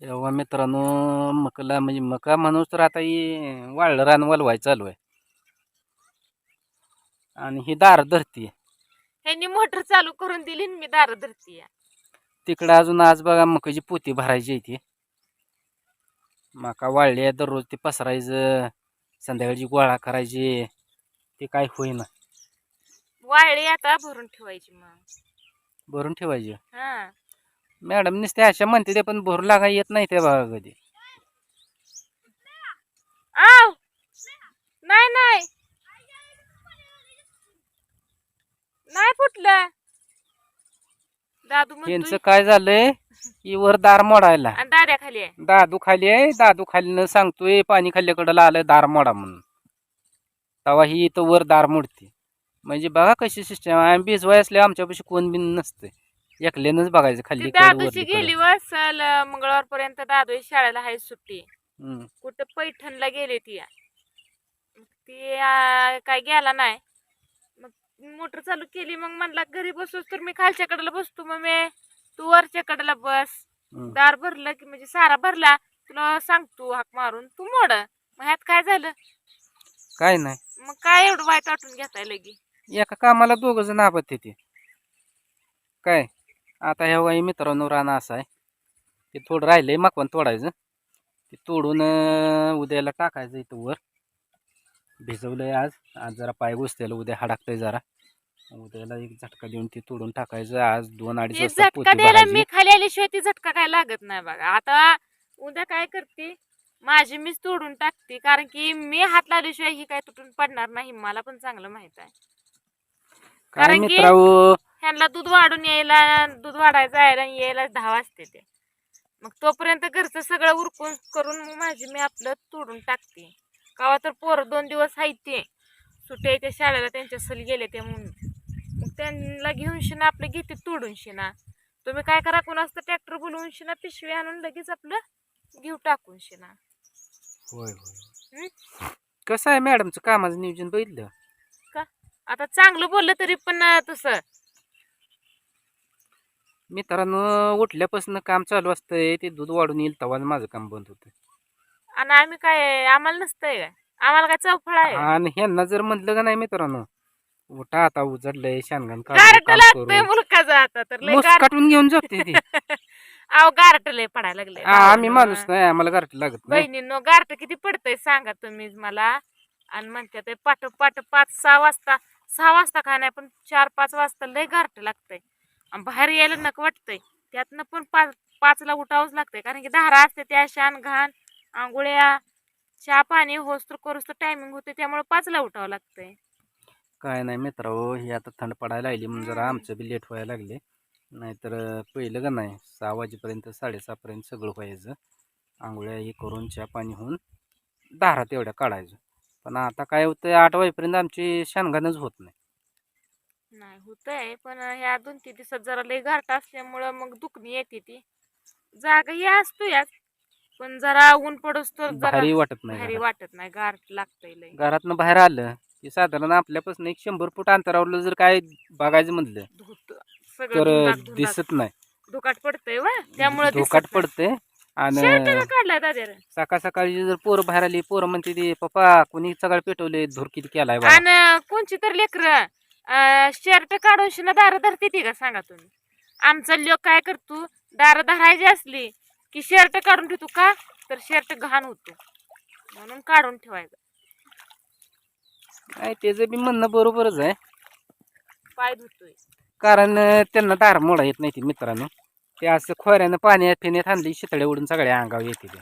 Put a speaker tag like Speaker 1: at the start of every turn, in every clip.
Speaker 1: तेव्हा मित्रांनो मकला म्हणजे मका म्हणून तर आता ही वाळलं रान वलवाय चालू आहे. आणि ही दार धरती
Speaker 2: ह्यांनी मोटर चालू करून दिली आणि मी दार धरती
Speaker 1: तिकडं अजून आज बघा मकाची पोती भरायची आहे ती. मका वाळली आहे दररोज ती पसरायचं संध्याकाळची गोळा करायची ते काय होईना.
Speaker 2: वाळली आता भरून ठेवायची मग.
Speaker 1: भरून ठेवायची?
Speaker 2: हा.
Speaker 1: मॅडम नुसते अशा म्हणते ते पण भरून लागा येत नाही ते बघा कधी.
Speaker 2: आव! नाही नाही. नाही फुटलं. दादू
Speaker 1: यांचं
Speaker 2: म्हणतोय
Speaker 1: काय झालंय? की वर दार मोडायला.
Speaker 2: आणि दाद्या खाली आहे.
Speaker 1: दादू खाली आहे. दादू खाली न सांगतोय पाणी खाल्ल्याकडं आलंय दार मोडा म्हणून. तेव्हा ही इथं वर दार मोडते. म्हणजे बघा कशी सिस्टम आम्ही भिजवाय असले आमच्यापाशी कोण बिन नसते एकल्यानंच बघायचं
Speaker 2: ती
Speaker 1: खाली कड,
Speaker 2: दादूची
Speaker 1: वरली
Speaker 2: गेली. वसल मंगळवार पर्यंत दादू शाळेला आहे सुट्टी.
Speaker 1: हम्म.
Speaker 2: कुठं पैठणला गेली ती. मग ती आ, काय गेला नाही. मग मोटर चालू केली मग म्हणला घरी बसूस तर मी खालच्या कडेला बसतो मग मी. तू वरच्या कडेला बस.
Speaker 1: हम्म.
Speaker 2: दार भरलं की म्हणजे सारा भरला. तुला सांगतो हाक मारून. तू मोड. मग ह्यात काय झालं?
Speaker 1: काय नाही.
Speaker 2: मग काय एवढं वाईट वाटून घेताय लगी?
Speaker 1: एका कामाला दोघ जण आपत ते काय? आता ह्या वही मित्रांनो राणा असा आहे. ते थोडं राहिलंय माकवण तोडायचं. ते तोडून उद्याला टाकायचं इथं वर. भिजवलंय आज. आज जरा पाय घुसतेला उद्या हाडाकतंय जरा. उद्याला एक झटका देऊन ते तोडून टाकायचं. आज दोन अडीच वाजता
Speaker 2: झटका
Speaker 1: पोती
Speaker 2: द्यायला
Speaker 1: भरायची.
Speaker 2: मी खाली आल्याशिवाय ती झटका काय लागत नाही बघा. आता उद्या काय करते? माझी मीच तोडून टाकते. कारण की मी हात लावल्याशिवाय ही काय तुटून पडणार नाही मला पण चांगलं माहीत आहे.
Speaker 1: काय
Speaker 2: कारण की- ह्यांना दूध वाढून यायला दूध वाढायला जायला आणि यायला दहा वाजते ते. मग तोपर्यंत घरचं सगळं उरकून करून मग माझी मी आपलं तोडून टाकते. कावा तर पोरं दोन दिवस आहेत ते. सुट्टे त्या शाळेला त्यांच्या सल गेले ते म्हणून. मग त्यांना घेऊन शिना आपलं घेते तोडून शिना. तुम्ही काय करा कोणाचं ट्रॅक्टर बोलवून शिना पिशवी आणून लगेच आपलं घेऊ टाकून शिना.
Speaker 1: होय होय? कसं आहे मॅडमचं कामाचं नियोजन बघितलं?
Speaker 2: आता चांगलं बोललं तरी पण तसं
Speaker 1: मित्रांनो उठल्यापासून काम चालू असतंय. ते दूध वाढून येईल तेव्हा माझं काम बंद होतं
Speaker 2: आणि आम्ही काय आम्हाला नसतंय काय? आम्हाला काय चौफळ आहे?
Speaker 1: आणि ह्यांना जर म्हटलं का नाही मित्रांनो उठा आता उजडलंय शानगान
Speaker 2: गारट लागतंय मुलकाचा आता तर लय गारट
Speaker 1: काटून घेऊन जाते ती.
Speaker 2: अहो गारट लय पडायला लागले
Speaker 1: आम्ही माणूस नाही आम्हाला गारठ लागत नाही.
Speaker 2: बहिणींनो गारट किती पडतंय सांगा तुम्ही मला. आणि म्हणते ते पाट पाट पाच सहा वाजता सहा वाजता काय नाही पण चार पाच वाजता लय गारट लागतंय. बाहेर यायला नक वाटतंय. त्यातनं पण पाच पाचला उठावंच लागतंय. कारण की धारा असते त्या शान घाण आंघोळ्या चहा पाणी होस्तर करूस तर टायमिंग होते त्यामुळे पाचला उठावं लागतंय.
Speaker 1: काय नाही मित्र हो, ही आता थंड पडायला लागली म्हणून जरा आमचं बी लेट व्हायला लागले. नाहीतर पहिलं का नाही सहा वाजेपर्यंत साडेसहापर्यंत सगळं व्हायचं. आंघोळ्या हे करून चहा पाणी होऊन दारा तेवढ्या काढायचं. पण आता काय होतं आठ वाजेपर्यंत आमची शानघानच होत नाही.
Speaker 2: नाही होतंय. पण ह्या दोन तीन दिवसात जरा लय गारट असल्यामुळं मग दुखणी येते ती. जागा ही असतो याच पण जरा ऊन पडूस तर जरा
Speaker 1: भारी वाटत नाही
Speaker 2: भारी
Speaker 1: घरात.
Speaker 2: वाटत नाही गारट लागतंय लय.
Speaker 1: घरातनं बाहेर आलं की साधारण आपल्यापासून एक शंभर फूट अंतरावरलं जर काय बघायचं
Speaker 2: धुत सगळं
Speaker 1: तर
Speaker 2: धुंदाट.
Speaker 1: दिसत नाही.
Speaker 2: धुकाट पडतंय वा त्यामुळे
Speaker 1: धोकाट पडते आणि
Speaker 2: काढलाय दाद्याला
Speaker 1: सकाळ सकाळी जर पोरं बाहेर आली पोरं म्हणते ते पप्पा कोणी सकाळ पेटवले धूर किती केलाय बा
Speaker 2: आणि कोणची तर लेकर शर्ट काढून शिना दार धरते ती का सांगा तुम्ही? आमचा लोक काय करतो दार धरायची असली की शर्ट काढून ठेवतो का? तर शर्ट घाण होतो. म्हणून काढून ठेवायचं.
Speaker 1: नाही त्याचं बी म्हणणं बरोबरच आहे.
Speaker 2: पाय धुतोय.
Speaker 1: कारण त्यांना दार मोडा येत नाही ती मित्रांनो. ते असं खोऱ्यानं पाण्यात फिण्यात आणली शितळे उडून सगळ्या अंगावर येते ते.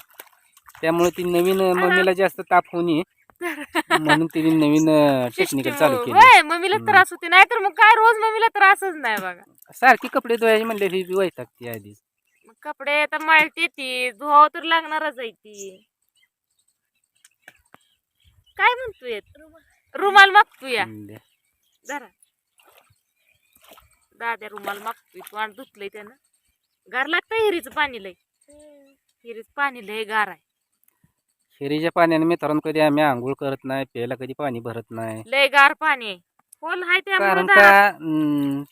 Speaker 1: त्यामुळे ती नवीन मम्मीला जास्त ताप होऊ नये. म्हणून तिने नवीन टेक्निकल चालू केली.
Speaker 2: मम्मीला. त्रास होते नाहीतर मग काय रोज मम्मीला त्रासच नाही बघा.
Speaker 1: सारखी कपडे धुवायचे म्हणले ही बी वैतागते
Speaker 2: मग कपडे आता मळते ती धुवावं तर लागणारच आहे ती. काय म्हणतोय? रुमाल मागतोय. जरा दाद्या रुमाल मागतोय. तू आणि धुतलंय त्यानं. गार लागतंय हिरीचं पाणी लय. हिरीचं पाणी लय गार आहे.
Speaker 1: शेरीच्या पाण्याने मित्रांनो कधी आम्ही आंघोळ करत नाही प्यायला कधी पाणी भरत नाही.
Speaker 2: लय गार पाणी आहे. खोल हाय त्यामुळे
Speaker 1: कारण का अं,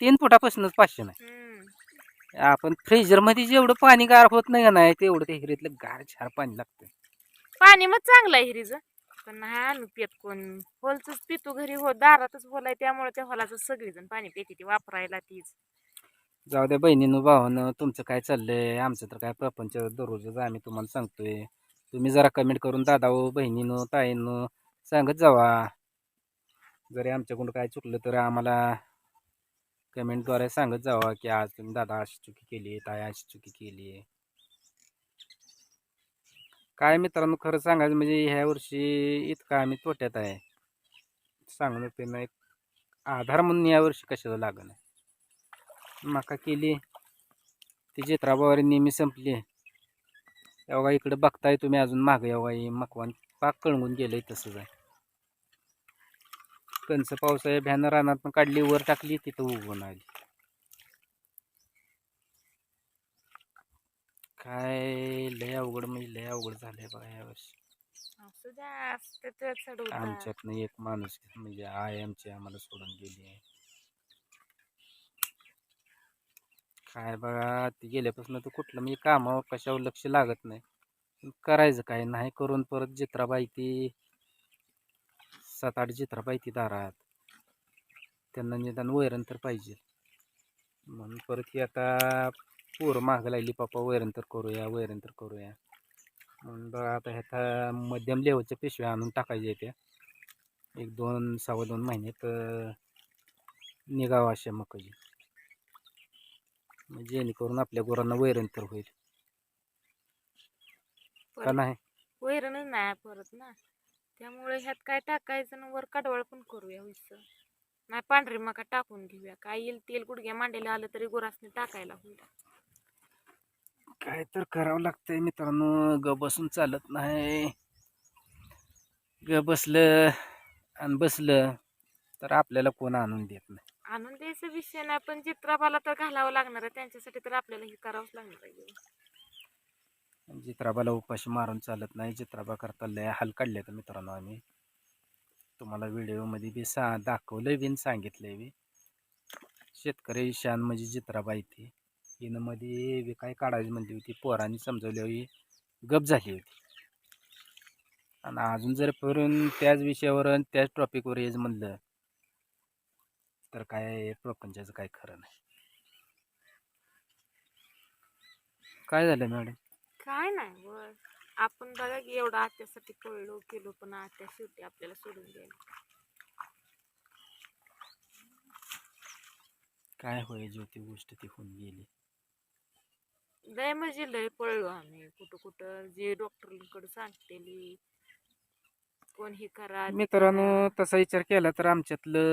Speaker 1: तीन फुटापासूनच पाचशे नाही. आपण फ्रीजरमध्ये जेवढं पाणी गार होत नाही का नाही तेवढं ते हिरीतलं गार छार पाणी लागतं
Speaker 2: पाणी मग चांगलं आहे हिरीच. पण नाही आणू पित कोण होलच पितो घरी हो दारातच होल आहे त्यामुळे त्या होलाचं सगळीजण पाणी पिते ती वापरायला तीच.
Speaker 1: जाऊ द्या बहिणीनं भावानं तुमचं काय चाललंय? आमचं तर काय प्रपंच दररोजच आम्ही तुम्हाला सांगतोय. तुम्ही जरा कमेंट करून दादा हो बहिणीनं ताईनं सांगत जावा. जरी आमच्याकडून काय चुकलं तर आम्हाला कमेंटद्वारे सांगत जावा की आज तुम्ही दादा अशी चुकी केली आहे ताई अशी चुकी केली. काय मित्रांनो खरं सांगायचं म्हणजे ह्या वर्षी इतका आम्ही तोट्यात आहे. सांगणं ते नाही आधार म्हणून यावर्षी कशाला लागण? मका केली. ती चित्राबावारी नेहमी संपली. एवढा इकडे बघताय तुम्ही अजून मागं एवढा ही मकवान पाक कळंगून गेलंय तसंच आहे. कंच पावसाळ्या भ्यानं रानात पण काढली वर टाकली तिथं उगवून आली. काय लय अवघड म्हणजे लय अवघड झालंय बघा यावर्षी. आमच्यातनं एक माणूस म्हणजे आय आमची आम्हाला सोडून गेली आहे. काय बघा ती गेल्यापासून तर कुठलं म्हणजे कामावर कशावर लक्ष लागत नाही. करायचं काय नाही करून परत जित्राबाई ती सात आठ जित्राबाई ती दारात. त्यांना निदान वैरण तर पाहिजे. म्हणून परत ही आता पोरं मागं लागली पप्पा वैरण तर करूया वैरण तर करूया. म्हणून बघा आता ह्याचा मध्यम लेवलच्या पिशव्या आणून टाकायच्या त्या. एक दोन सव्वा दोन महिन्यात निघावं अशा मकाची. म्हणजे जेणेकरून आपल्या गुरांना वैरण तर होईल. का नाही?
Speaker 2: वैरणच नाही परत ना. त्यामुळे ह्यात काय टाकायचं ना वर कडवळ पण करूया होईस. नाही पांढरी मका टाकून घेऊया. काय येईल तेल गुडघ्या मांडलेलं आलं तरी गुरासने टाकायला होईल
Speaker 1: काय तर करावं लागतंय मित्रांनो. ग बसून चालत नाही. ग बसलं आणि बसलं तर आपल्याला कोण आणून देत नाही?
Speaker 2: आणून द्यायचा विषय नाही पण चित्राबाला तर घालावं लागणार आहे. त्यांच्यासाठी तर आपल्याला हे करावंच लागणार आहे
Speaker 1: चित्राबाला उपाशी मारून चालत नाही. चित्राबा करता लय हाल काढले तर मित्रांनो आम्ही. तुम्हाला व्हिडिओमध्ये बी सा दाखवलंय बी सांगितलंय बी. शेतकरी शान म्हणजे चित्राबाई ती हिनं मध्ये बी काय काढायची म्हणली होती पोरांनी समजवली गप झाली होती. आणि अजून जर फिरून त्याच विषयावर आणि त्याच टॉपिकवर यायचं म्हणलं तर काय प्रपंचाचं काय खरं नाही. काय झालं मॅडम?
Speaker 2: काय नाही वर आपण बघा की एवढं आत्यासाठी पळलो केलो पण आत्या शेवटी आपल्याला सोडून द्यायला
Speaker 1: काय होय ती गोष्ट ती होऊन गेली.
Speaker 2: लय म्हणजे लय पळलो आम्ही. कुठं कुठं जे डॉक्टरकडे सांगतेली कोण हे करा
Speaker 1: मित्रांनो. तसा विचार केला तर आमच्यातलं